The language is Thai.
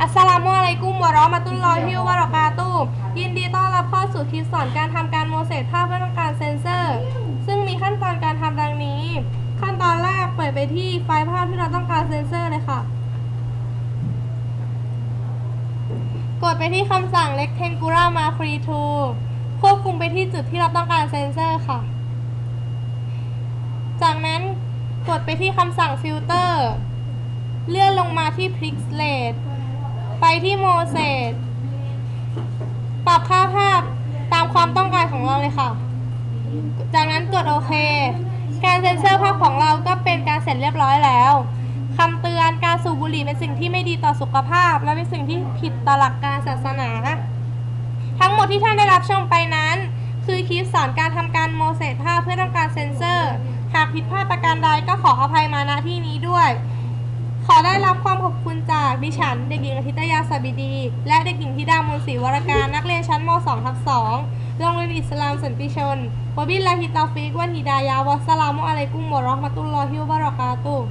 อัสสลามุอะลัยกุมวะเราะมะตุลลอฮิวะบะเราะกาตุยินดีต้อนรับเข้าสู่คลิปสอนการทำการโมเสสภาพเพื่อการเซ็นเซอร์ ซึ่งมีขั้นตอนการทำดังนี้ ขั้นตอนแรกเปิดไปที่ไฟล์ภาพที่เราต้องการเซ็นเซอร์เลยค่ะ กดไปที่คำสั่ง rectangular mark free tool ควบคุมไปที่จุดที่เราต้องการเซ็นเซอร์ค่ะ จากนั้นกดไปที่คำสั่ง filter เลื่อนลงมาที่ Pixel ไปที่โมเสสปรับค่าภาพตามความต้องการของเราเลยค่ะ จากนั้นกดโอเค การเซ็นเซอร์ภาพของเราก็เป็นการเสร็จเรียบร้อยแล้วคำเตือนการสูบบุหรี่เป็นสิ่งที่ไม่ดีต่อสุขภาพ และเป็นสิ่งที่ผิดต่อหลักการศาสนา ทั้งหมดที่ท่านได้รับชมไปนั้น คือคลิปสอนการทำการโมเสสภาพเพื่อต้องการเซ็นเซอร์ หากผิดพลาดประการใดก็ขออภัยมาณที่นี้ด้วย อได้รับความขอบคุณจากดิฉัน เด็กหญิงอาทิตยาสบิดี และเด็กหญิงธิดามนศรีวรการนักเรียนชั้นม .2 ทับ2โรงเรียนอิสลามสันติชนวบิลลาฮิตาฟิกวันฮิดายาวัสสลามุอะลัยกุมวะเราะห์มะตุลลอฮิวะบะเราะกาตุฮ์